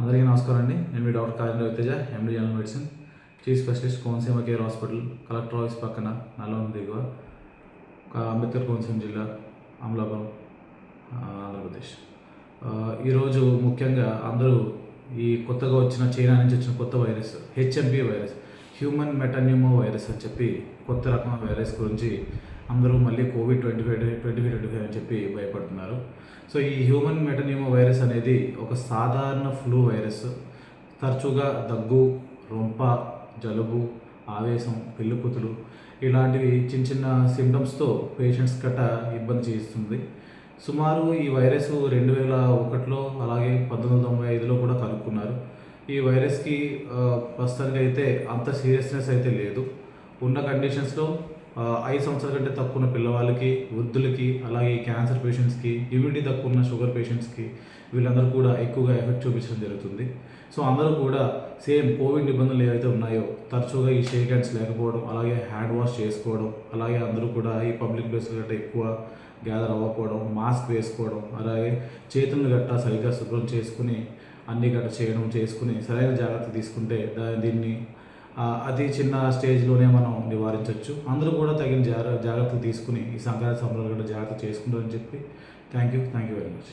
అందరికీ నమస్కారం అండి. నేను మీ doctor Kajan Raviteja MD general medicine chief specialist Konaseema care hospital collector office పక్కన నల్లం దిగువ ఒక అంబేద్కర్ కోనసీమ జిల్లా అమలాపురం ఆంధ్రప్రదేశ్. ఈరోజు ముఖ్యంగా అందరూ ఈ కొత్తగా వచ్చిన చైనా నుంచి వచ్చిన కొత్త virus HMP virus. Human metapneumo virus అని చెప్పి కొత్త రకం వైరస్ గురించి అందరూ మళ్ళీ COVID twenty five twenty five twenty five అని చెప్పి భయపడుతున్నారు. సో ఈ హ్యూమన్ మెటన్యూమో వైరస్ అనేది ఒక సాధారణ ఫ్లూ వైరస్ తరచుగా దగ్గు రొంప జలుబు ఆవేశం పెళ్ళికూతులు ఇలాంటివి చిన్న చిన్న సిమ్టమ్స్తో పేషెంట్స్ గట్ట ఇబ్బంది చేస్తుంది. సుమారు ఈ వైరస్ రెండు వేల ఒకటిలో అలాగే పంతొమ్మిది వందల తొంభై ఐదులో కూడా కనుక్కున్నారు ఈ వైరస్కి ప్రస్తుతానికి అయితే అంత సీరియస్నెస్ అయితే లేదు. ఉన్న కండిషన్స్లో ఐదు సంవత్సరాల కంటే తక్కువ ఉన్న పిల్లవాళ్ళకి వృద్ధులకి అలాగే క్యాన్సర్ పేషెంట్స్కి ఇమ్యూనిటీ తక్కువ ఉన్న షుగర్ పేషెంట్స్కి వీళ్ళందరూ కూడా ఎక్కువగా ఎఫెక్ట్ చూపించడం జరుగుతుంది. సో అందరూ కూడా సేమ్ కోవిడ్ నిబంధనలు ఏవైతే ఉన్నాయో తరచుగా ఈ షేక్ హ్యాండ్స్ లేకపోవడం అలాగే హ్యాండ్ వాష్ చేసుకోవడం అలాగే అందరూ కూడా ఈ పబ్లిక్ ప్లేస్లో గట్రా ఎక్కువ గ్యాదర్ అవ్వకపోవడం మాస్క్ వేసుకోవడం అలాగే చేతులను గట్టా సరిగ్గా శుభ్రం చేసుకుని అన్ని గట్ట చేయడం చేసుకుని సరైన జాగ్రత్త తీసుకుంటే దా దీన్ని అతి చిన్న స్టేజ్లోనే మనం నివారించవచ్చు అందరూ కూడా తగిన జాగ్ర జాగ్రత్తలు తీసుకుని ఈ సంక్రాంతి సంబరాలు కూడా జాగ్రత్త చేసుకుంటారని చెప్పి thank you thank you very much